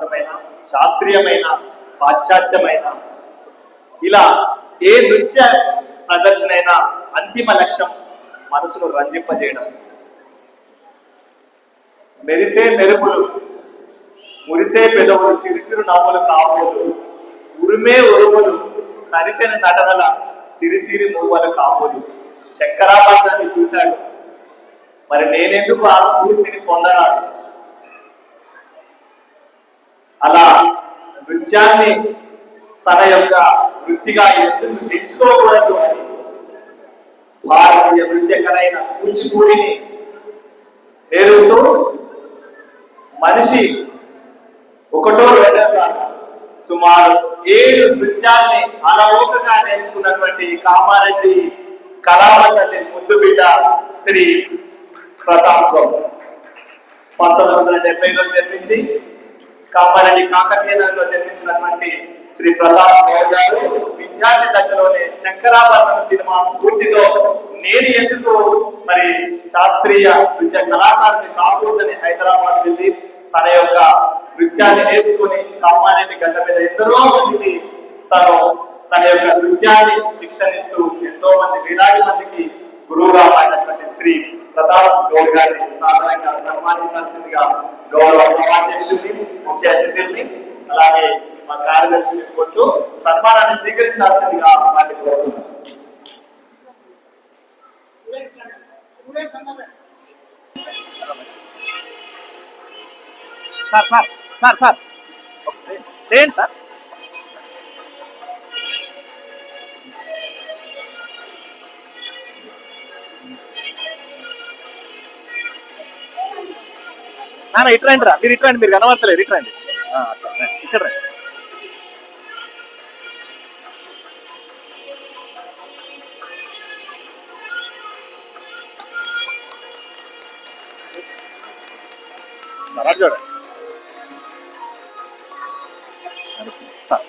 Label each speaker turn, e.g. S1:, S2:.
S1: పరపంచమైన శాస్త్రీయమైన పాశ్చాత్యమైన ఇలా ఏ నృత్య ప్రదర్శన అయినా అంతిమ లక్ష్యం మనసును రంజింపజేయడం. మెరిసే మెరుపులు మురిసే పెదవులు చిరుచిరు నవ్వులు కాబోలు ఉరిమే ఉరుములు సరిసెన నటనల సిరిసిరి మూవలు కాబోలు. శంకరాభరణాన్ని చూశాడు. మరి నేనెందుకు ఆ స్ఫూర్తిని పొందరాదు? అలా నృత్యాన్ని తన యొక్క వృత్తిగా ఎందుకు తెచ్చుకోకూడదు? అని భారతీయ నృత్యకరైన కూచిపూడిని పేరుస్తూ మనిషి ఒకటో రెండో సుమారు ఏడు నృత్యాన్ని అలవోకగా నేర్చుకున్నటువంటి కామారెడ్డి కళామండలి ముద్దు బిడ్డ శ్రీ ప్రతాప్ గౌడ్. పంతొమ్మిది వందల డెబ్బైలో జన్మించి కామారెడ్డి కాకతీయంలో జన్మించినటువంటి శ్రీ ప్రతాప్ గౌడ్ గారు విద్యార్థి దశలోనే శంకరాభరణం సినిమా స్ఫూర్తితో నేను ఎందుకు మరి శాస్త్రీయ నృత్య కళాకారుని కాకూడదని హైదరాబాద్ వెళ్ళి తన యొక్క నృత్యాన్ని నేర్చుకుని కామానేని గడ్డ మీద ఎందరో మందికి తను తన యొక్క నృత్యాన్ని శిక్షణ ఇస్తూ ఎంతో మంది వేలాది మందికి గురువుగా మారినటువంటి శ్రీ ప్రతాప్ గౌడ్ గారిని సాధారణంగా సన్మానించాల్సిందిగా గౌరవ సమాధ్యక్షుడిని ముఖ్య అతిథుల్ని అలాగే మా కార్యదర్శిని కొట్టు సన్మానాన్ని స్వీకరించాల్సిందిగా వారిని కోరుతున్నాను
S2: సార్ సార్ సార్ సార్. ఏంటి సార్? నాన్న ఇటు రండి రా. మీరు ఇటు రండి మీరు కనబడతలేదు. ఇటు రండి. ఇక్కడ రండి. చూడండి సార్.